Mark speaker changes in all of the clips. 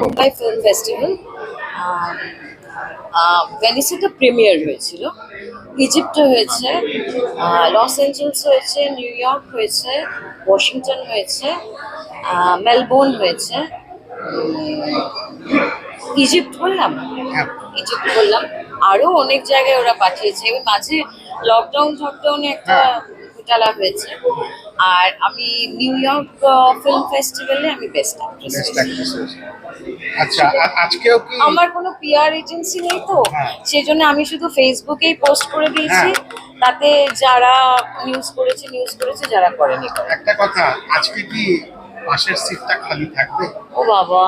Speaker 1: Mumbai film festival ভেনিসে তো premier হয়েছিল। ইজিপ্টে হয়েছে লস অ্যাঞ্জেলস হয়েছে নিউ ইয়র্ক হয়েছে ওয়াশিংটন হয়েছে মেলবোর্ন হয়েছে। ইজিপ্ট বললাম?
Speaker 2: হ্যাঁ।
Speaker 1: ইজিপ্ট বললাম। আরও অনেক জায়গায় ওরা পাঠিয়েছে। এবার মাঝে লকডাউন টকডাউনে একটা ঘোটালা হয়েছে। আর আমি নিউ ইয়র্ক ফিল্ম ফেস্টিভ্যালে আমি বেস্ট অ্যাক্ট্রেস
Speaker 2: অ্যাক্ট্রেস আচ্ছা আজকেও কি
Speaker 1: আমার কোনো পিআর এজেন্সি নেই তো
Speaker 2: হ্যাঁ।
Speaker 1: সেই জন্য আমি শুধু ফেসবুকেই পোস্ট করে দিয়েছি।
Speaker 2: হ্যাঁ।
Speaker 1: তাতে যারা নিউজ করেছে নিউজ করেছে যারা করেনি
Speaker 2: একটা কথা আজকে কি পাশের সিটটা খালি থাকবে?
Speaker 1: ও বাবা।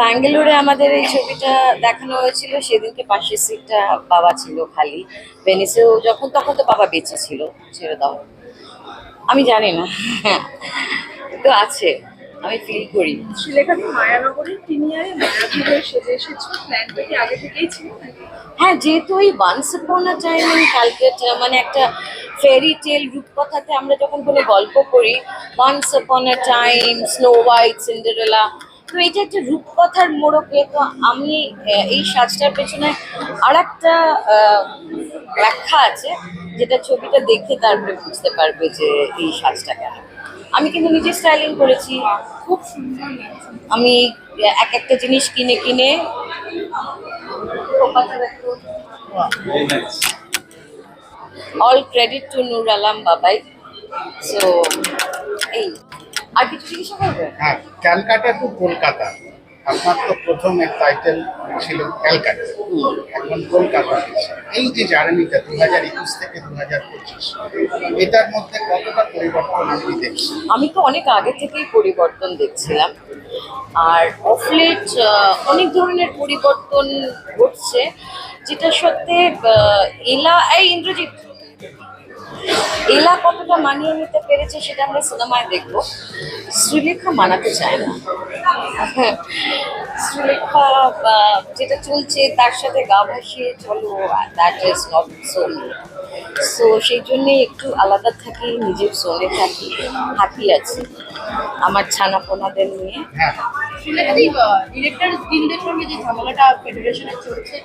Speaker 1: ব্যাঙ্গালোরে আমাদের এই ছবিটা দেখানো হয়েছিল সেদিনকে পাশের সিটটা বাবা ছিল খালি। ভেনিসেও যখন তখন তো বাবা বেঁচে ছিল ছেড়ে দাও। আমি জানি না। তো আছে আমি ফিল করি।
Speaker 3: শ্রীলেখা তুমি মায়ানগরের প্রিমিয়ারে মায়াপুরে সেজে এসেছ। প্ল্যানটা কি আগে থেকেই ছিল
Speaker 1: হ্যাঁ যেহেতু ওই once upon a time in Calcutta মানে একটা ফেরি টেল রূপকথাতে আমরা যখন কোনো গল্প করি once upon a time Snow White Cinderella তো এটা একটা রূপকথার মোড়কে, তো আমি এই সাজটার পেছনে আর একটা ব্যাখ্যা আছে, যেটা ছবিটা দেখে তারপরে বুঝতে পারবে যে এই সাজটা কেন। আমি কিন্তু নিজে স্টাইলিং করেছি,
Speaker 3: খুব
Speaker 1: আমি এক একটা জিনিস কিনে কিনে অল ক্রেডিট টু নুর আলাম বাবাই সো এই। আর কিছু জিজ্ঞাসা করবে?
Speaker 2: হ্যাঁ ক্যালকাটা টু কলকাতা। আপনার তো প্রথম টাইটেল ছিল ক্যালকাটা। এখন কলকাতা এই যে জার্নিটা দু হাজার একুশ থেকে দু হাজার পঁচিশ এটার মধ্যে কতটা পরিবর্তন আপনি দেখছেন?
Speaker 1: আমি তো অনেক আগে থেকেই পরিবর্তন দেখছিলাম। আর অফলেট অনেক ধরনের পরিবর্তন ঘটছে যেটা সত্যি এলা এই ইন্দ্রজিৎ এলা কতটা মানিয়ে নিতে পেরেছে সেটা আমরা সিনেমায় দেখব। শ্রীলেখা মানাতে চায় না। শ্রীলেখা যেটা চলছে তার সাথে গা ভাসিয়ে চলো that is not so so সেই জন্যে একটু আলাদা থাকি নিজের জোনে থাকি হ্যাপি আছি। আমার ছানাপোনাদের নিয়ে।
Speaker 2: হ্যাঁ।
Speaker 3: ডিরেক্টর যে ঝামেলাটা ফেডারেশনে চলছে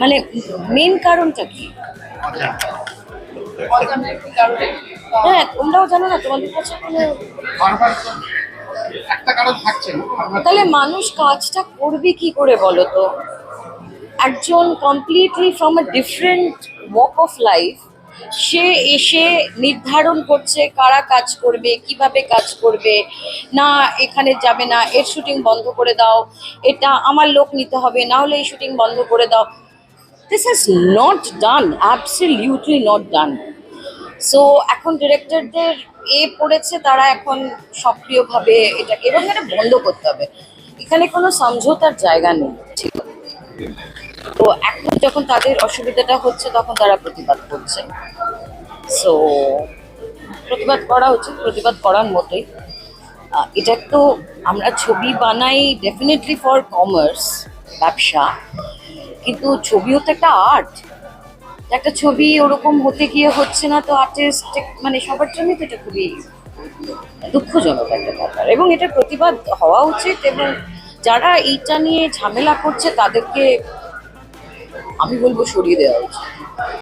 Speaker 1: মানে মেন কারণটা কি? হ্যাঁ তোমরাও জানো না তোমাদের কাছে কোনো তাহলে মানুষ কাজটা করবে কি করে বলো তো? একজন completely from a different walk of life সে এসে নির্ধারণ করছে কারা কাজ করবে কীভাবে কাজ করবে না এখানে যাবে না এর শুটিং বন্ধ করে দাও এটা আমার লোক নিতে হবে না হলে এই শুটিং বন্ধ করে দাও। This is not done absolutely not done so এখন ডিরেক্টরদের এ পড়েছে, তারা এখন সক্রিয়ভাবে এটাকে এবং এটা বন্ধ করতে হবে। এখানে কোনো সমঝোতার জায়গা নেই। ঠিক। তো এখন যখন তাদের অসুবিধাটা হচ্ছে, তখন তারা প্রতিবাদ করছে। সো প্রতিবাদ করা উচিত প্রতিবাদ করার মতোই। এটা তো আমরা ছবি বানাই ডেফিনেটলি ফর কমার্স ব্যবসা। কিন্তু ছবিও তো একটা আর্ট একটা ছবি ওরকম হতে গিয়ে হচ্ছে না তো আর্টিস্ট মানে সবার জন্যই তো এটা খুবই দুঃখজনক একটা ব্যাপার। এবং এটা প্রতিবাদ হওয়া উচিত এবং যারা এইটা নিয়ে ঝামেলা করছে তাদেরকে আমি বলব সরিয়ে দেওয়া উচিত।